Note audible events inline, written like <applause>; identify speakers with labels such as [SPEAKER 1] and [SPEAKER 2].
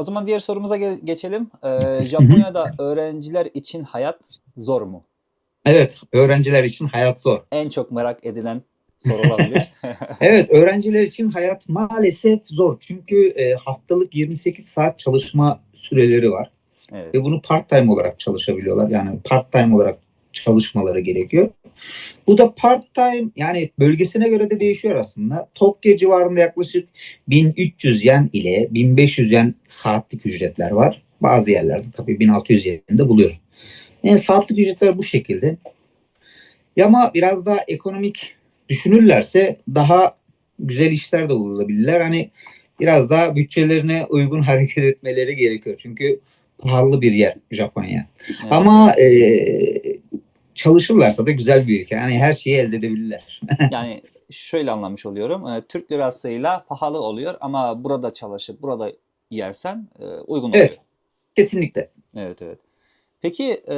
[SPEAKER 1] O zaman diğer sorumuza ge- geçelim. Ee, Japonya'da öğrenciler için hayat zor mu?
[SPEAKER 2] Evet, öğrenciler için hayat zor.
[SPEAKER 1] En çok merak edilen soru olabilir. <laughs>
[SPEAKER 2] Evet, öğrenciler için hayat maalesef zor. Çünkü e, haftalık 28 saat çalışma süreleri var
[SPEAKER 1] evet.
[SPEAKER 2] ve bunu part-time olarak çalışabiliyorlar. Yani part-time olarak çalışmaları gerekiyor. Bu da part-time yani bölgesine göre de değişiyor aslında. Tokyo civarında yaklaşık 1300 yen ile 1500 yen saatlik ücretler var. Bazı yerlerde tabii 1600 yeninde buluyorum. Yani saatlik ücretler bu şekilde. Ama biraz daha ekonomik düşünürlerse daha güzel işler de bulabilirler. Hani biraz daha bütçelerine uygun <laughs> hareket etmeleri gerekiyor. Çünkü pahalı bir yer Japonya.
[SPEAKER 1] Evet.
[SPEAKER 2] Ama e, çalışırlarsa da güzel bir ülke. Yani her şeyi elde edebilirler. <laughs>
[SPEAKER 1] Yani şöyle anlamış oluyorum. Ee, Türk lirasıyla pahalı oluyor ama burada çalışıp burada yersen e, uygun oluyor.
[SPEAKER 2] Evet. Kesinlikle.
[SPEAKER 1] Evet evet. Peki e,